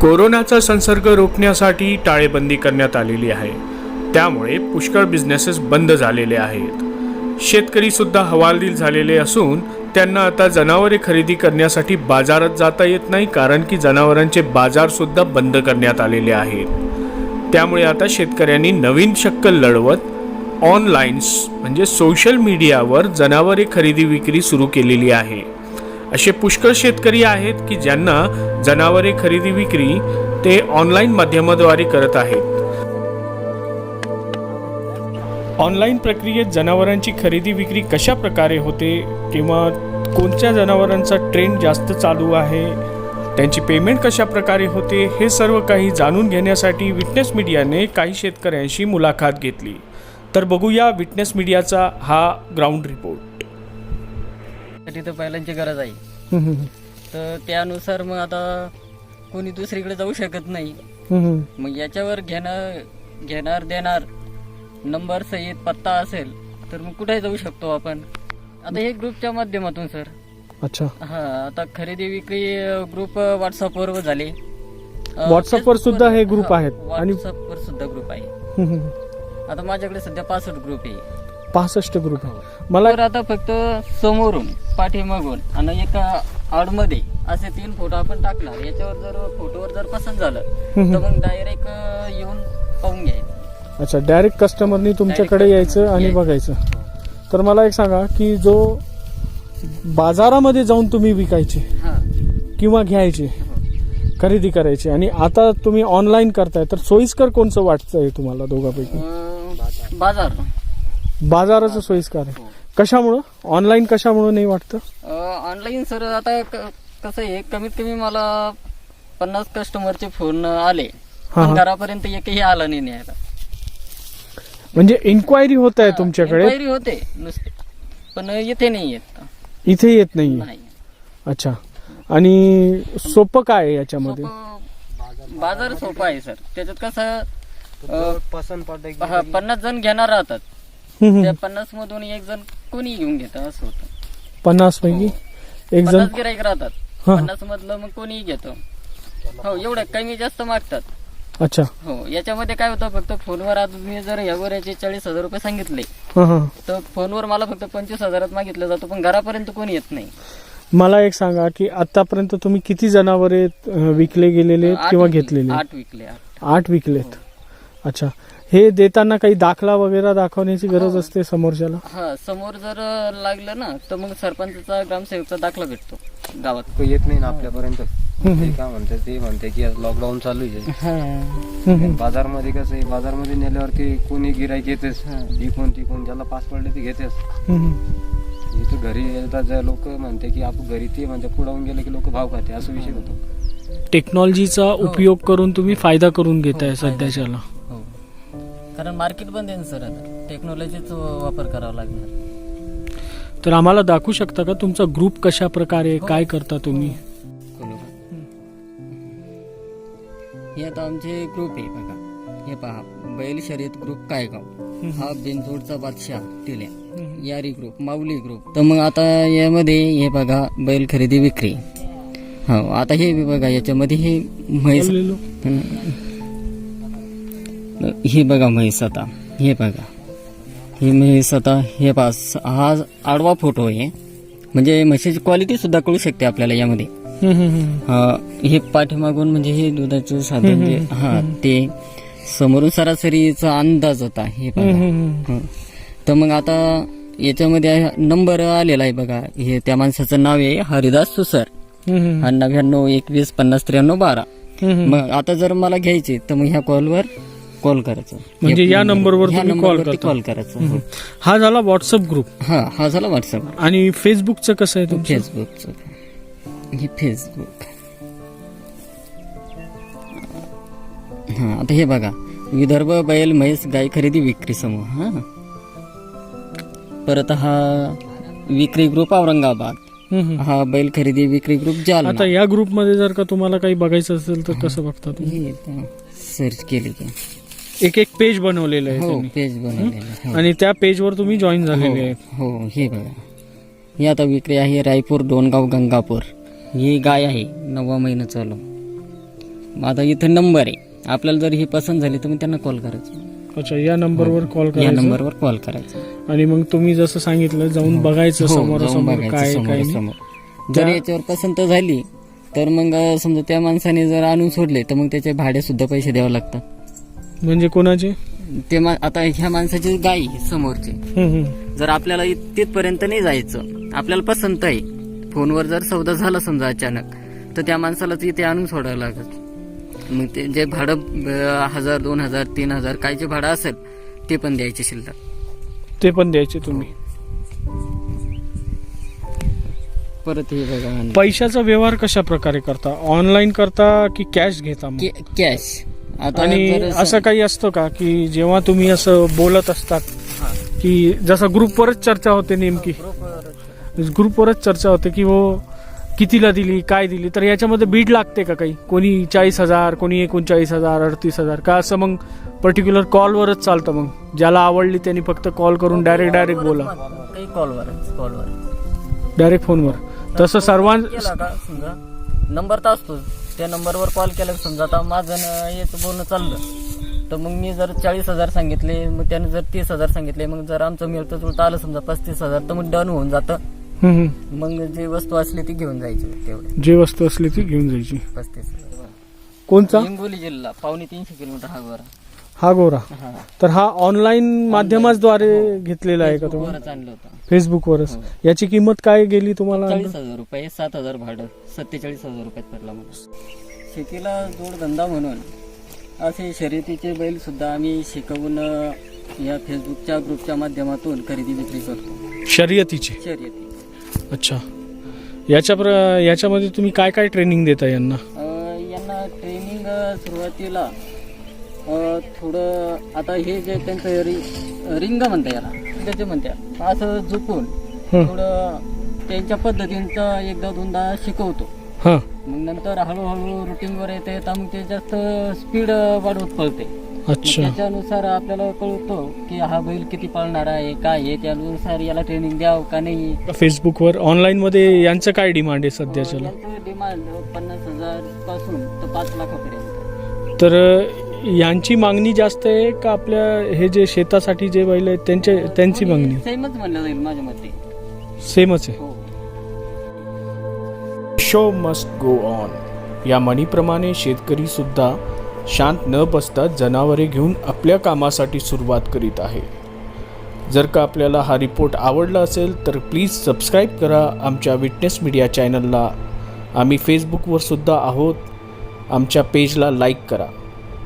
कोरोनाचा संसर्ग रोखण्यासाठी टाळेबंदी करण्यात आलेली आहे. त्यामुळे पुष्कळ बिझनेसेस बंद झालेले आहेत. शेतकरीसुद्धा हवालदिल झालेले असून त्यांना आता जनावरे खरेदी करण्यासाठी बाजारात जाता येत नाही कारण की जनावरांचे बाजारसुद्धा बंद करण्यात आलेले आहेत. त्यामुळे आता शेतकऱ्यांनी नवीन शक्कल लढवत ऑनलाईन्स म्हणजे सोशल मीडियावर जनावरे खरेदी विक्री सुरू केलेली आहे. असे पुष्कळ शेतकरी आहेत की ज्यांना जनावरे खरेदी विक्री ते ऑनलाईन माध्यमाद्वारे करत आहेत. ऑनलाईन प्रक्रियेत जनावरांची खरेदी विक्री कशा प्रकारे होते किंवा कोणत्या जनावरांचा ट्रेंड जास्त चालू आहे त्यांची पेमेंट कशा प्रकारे होते हे सर्व काही जाणून घेण्यासाठी विटनेस मीडियाने काही शेतकऱ्यांशी मुलाखत घेतली. तर बघूया विटनेस मीडियाचा हा ग्राउंड रिपोर्ट साठी तर बैलांची गरज आहे. तर त्यानुसार मग आता कोणी दुसरीकडे जाऊ शकत नाही. मग याच्यावर घेणार घेणार देणार नंबर सहित पत्ता असेल तर मग कुठे जाऊ शकतो आपण? आता हे ग्रुपच्या माध्यमातून सर अच्छा. हा आता खरेदी विक्री ग्रुप व्हॉट्सअपवर झाले. अं, व्हॉट्सअपवर सुद्धा हे ग्रुप हा, आहेत आणि- व्हॉट्सअपवर सुद्धा ग्रुप आहे. आता माझ्याकडे सध्या पासष्ट ग्रुप आहे. पासष्ट ग्रुप मला तर आता फक्त समोरून पाठीमागून आणि एका आडमध्ये असे तीन फोटो आपण टाकणार. याच्यावर जर फोटोवर जर पसंत झालं तर मग डायरेक्ट येऊन पाहून घ्यायचं अच्छा डायरेक्ट कस्टमरनी तुमच्याकडे यायचं आणि. बघायचं. तर मला एक सांगा की जो बाजारामध्ये जाऊन तुम्ही विकायचे हा. किंवा घ्यायचे खरेदी करायची आणि आता तुम्ही ऑनलाईन करताय तर सोयीस्कर कोणचं वाटतंय तुम्हाला दोघांपैकी? बाजार. बाजाराचं सोयीस्कर आहे. कशामुळं? ऑनलाईन कशामुळं नाही वाटतं? ऑनलाईन सर आता क- कसं आहे कमीत कमी मला पन्नास कस्टमरचे फोन आले. हा, पण हा. घरापर्यंत एकही आला नाही न्यायला म्हणजे इन्क्वायरी होत आहे तुमच्याकडे? Enquiry होते नुसते. पण येथे नाही येत. इथे येत नाही? नाही. अच्छा. आणि सोपं काय आहे याच्यामध्ये? सोपं- बाजार सोपा आहे सर त्याच्यात कसं अं, पसंत पडलं हा, पन्नास जण घेणार राहतात. त्या पन्नास मधून एक जण कोणी घेऊन घेतं असं होतं. पन्नास पैकी? एक जण? पन्नास गिराईक राहतात. हा. पन्नास मधलं मग कोणी घेतो. हो एवढं कमी जास्त मागतात. अच्छा. हो याच्यामध्ये काय होतं फक्त फोनवर आता मी जर यावर याचे चाळीस हजार रुपये सांगितले हा हा. तर फोनवर मला फक्त पंचवीस हजारात मागितलं जातो पण घरापर्यंत कोणी येत नाही. मला एक सांगा की आतापर्यंत तुम्ही किती जनावरे अं, विकले गेलेले आहेत आठ किंवा विकले- घेतलेले आहेत? आठ विकले आठ. आठ विकलेत. अच्छा. हे देताना काही दाखला वगैरे दाखवण्याची गरज हो. असते समोरच्याला? हा समोर जर लागलं ना तर मग सरपंचाचा ग्रामसेवकचा दाखला भेटतो गावात. काही येत नाही ना आपल्यापर्यंत. ते काय म्हणते ते म्हणते की लॉकडाऊन चालू आहे. बाजारमध्ये कसं आहे बाजारमध्ये नेल्यावरती कोणी गिरायक येतेच इकून तिकून ज्याला पास पडले ते घेतेच हम्म. इथं घरी येतात लोक म्हणते की आपण घरी ते म्हणजे पुढावून गेले की लोक भाव खाते असा विषय होतो. टेक्नॉलॉजीचा उपयोग करून तुम्ही फायदा करून घेताय हो. सध्याच्याला. हो कारण मार्केट बंद आहे ना सर आता. टेक्नॉलॉजीचा वापर करावा लागणार. तर आम्हाला दाखवू शकता का तुमचा ग्रुप कशा प्रकारे हो. काय करता तुम्ही? हे आता आमचे ग्रुप आहे बघा. हे पहा बैल शर्यत ग्रुप कायगाव हा बिनजोडचा बादशाह टिल्या यारी ग्रुप माऊली ग्रुप तर मग आता यामध्ये हे बघा बैल खरेदी विक्री. हो आता हे बघा याच्यामध्ये हे म्हैस. हे बघा म्हैस आता हे बघा. ही म्हैस आता हे पास हा आडवा फोटो आहे. म्हणजे म्हशीची क्वालिटी सुद्धा कळू शकते आपल्याला यामध्ये. हा, पाठीमागून म्हणजे हे दुधाचं साधन जे हा ते समोरून सरासरीचा अंदाज होता हे बघा. तर मग आता याच्यामध्ये नंबर आलेला आहे बघा. हे त्या माणसाचं नाव आहे हरिदास सुसर. नव्याण्णव एकवीस पन्नास त्र्याण्णव बारा. मग आता जर मला घ्यायचे तर मग ह्या कॉलवर कॉल करायचं. म्हणजे या नंबरवर ह्या तुम्ही कॉल नंबरवरती करता. कॉल करायचं. हो. हा झाला व्हॉट्सअप ग्रुप हा हा झाला व्हॉट्सअप आणि फेसबुकचं कसं आहे तुमचं? फेसबुकचं हे फेसबुक हा आता हे बघा. विदर्भ बैल म्हैस गाय खरेदी विक्री समूह हा. परत हा विक्री ग्रुप औरंगाबाद. हम्म, हम्म. हा बैल खरेदी विक्री ग्रुप जालना. आता या ग्रुपमध्ये जर का तुम्हाला काही बघायचं असेल तर कसं बघता तुम्ही? हे इथं सर्च केली की? एक एक पेज बनवलेलं आहे हो त्यांनी. पेज बनवलेलं आहे. आणि त्या पेजवर तुम्ही जॉईन झालेले आहेत. हो हो, हे बघा. ही आता विक्री आहे रायपूर डोनगाव गंगापूर. ही गाय आहे नववा महिना चालू. मग आता इथं नंबर आहे. आपल्याला जर ही पसंत झाली तर मग त्यांना कॉल करायचं. अच्छा या नंबरवर कॉल या करायचा? नंबरवर कॉल करायचा. आणि मग तुम्ही जसं सांगितलं जाऊन बघायचं हो, समोर जाऊन समोर बघायचं काय काय नाही. समोरासमोर. जर याच्यावर पसंत झाली तर मग अं, समजा त्या माणसाने जर आणून सोडले तर मग त्याचे भाडे सुद्धा पैसे द्यावे लागतात. म्हणजे कोणाचे? ते मा- आता ह्या माणसाची गाय आहे समोरची. हम्म, हम्म. जर आपल्याला इत- तिथपर्यंत नाही जायचं आपल्याला पसंत आहे. फोनवर जर सौदा झाला समजा अचानक तर त्या माणसालाच इथे आणून सोडावं लागत मग ते जे भाडं अं, हजार दोन हजार तीन हजार काय जे भाडं असेल ते पण द्यायचे शिल्लक. ते पण द्यायचे तुम्ही. परत हे बघा पैशाचा व्यवहार कशा प्रकारे करता? ऑनलाईन करता की कॅश घेता मग? कॅश आता आणि असं काही असतं का की जेव्हा तुम्ही असं बोलत असतात. की जसं ग्रुपवरच चर्चा होते नेमकी. ग्रुपवरच चर्चा. होते की हो कितीला दिली काय दिली? तर याच्यामध्ये बीड लागते का काही? कोणी चाळीस हजार कोणी एकोणचाळीस हजार अडतीस हजार? का असं मग पर्टिक्युलर कॉलवरच चालतं मग? ज्याला आवडली त्यांनी फक्त कॉल करून डायरेक्ट डायरेक्ट बोला. काही कॉलवर कॉलवर डायरेक्ट फोनवर तसं सर्वां केला का समजा? नंबर तर असतो त्या नंबरवर कॉल केला समजा आता माझं न याचं बोलणं चाललं तर मग मी जर चाळीस हजार सांगितले मग त्याने जर तीस हजार सांगितले मग जर आमचं मिळतं जुळतं आलं समजा पस्तीस हजार तर मग डन होऊन जातं. मग जी वस्तू असली ती घेऊन जायची तेवढे. जे वस्तू असली ती घेऊन जायची. पस्तीस कोणचा? हिंगोली जिल्हा पावणे तीनशे किलोमीटर हा गोरा. हा गोरा. हा. तर हा ऑनलाईन माध्यमाद्वारे घेतलेला आहे का तुम्ही? गोराच आणलं होतं. फेसबुकवरच याची किंमत काय गेली तुम्हाला? चाळीस हजार रुपये सात हजार भाडं सत्तेचाळीस हजार रुपयात पडला मला. शेतीला जोडधंदा म्हणून असे शर्यतीचे बैल सुद्धा आम्ही शिकवून अं, या फेसबुकच्या ग्रुपच्या माध्यमातून खरेदी विक्री करतो. शर्यतीची? शर्यती. अच्छा. याच्या प्र याच्यामध्ये तुम्ही काय काय ट्रेनिंग देता यांना? अं, यांना ट्रेनिंग सुरुवातीला अं, थोडं आता हे जे त्यांचं रि रिंग म्हणता याला त्याचे म्हणतात असं झुकून हं. थोडं त्यांच्या पद्धतीचं एकदा दोनदा शिकवतो. हां. मग नंतर हळूहळू रुटीनवर येते येता मग ते जास्त स्पीड वाढवत पळते. मग अच्छा. त्याच्यानुसार आपल्याला कळतो की हा बैल किती पळणार आहे काय आहे त्यानुसार याला ट्रेनिंग द्यावं का नाही. फेसबुकवर ऑनलाईन मध्ये यांचं काय डिमांड आहे सध्याच्याला? यांचं डिमांड पन्नास हजारपासून तर पाच लाखापर्यंत. तर अ, यांची मागणी जास्त आहे का आपल्या हे जे शेतासाठी जे बैल आहेत त्यांचे त्यांची मागणी? सेमच म्हणलं जाईल माझ्या मते. सेमच आहे. शो मस्ट गो ऑन या म्हणीप्रमाणे शेतकरी सुद्धा शांत न बसता जनावरे घेऊन आपल्या कामासाठी सुरुवात करीत आहे. जर का आपल्याला हा रिपोर्ट आवडला असेल तर प्लीज सबस्क्राईब करा आमच्या विटनेस मीडिया चॅनलला आम्ही फेसबुकवर सुद्धा आहोत. आमच्या पेजला लाईक करा.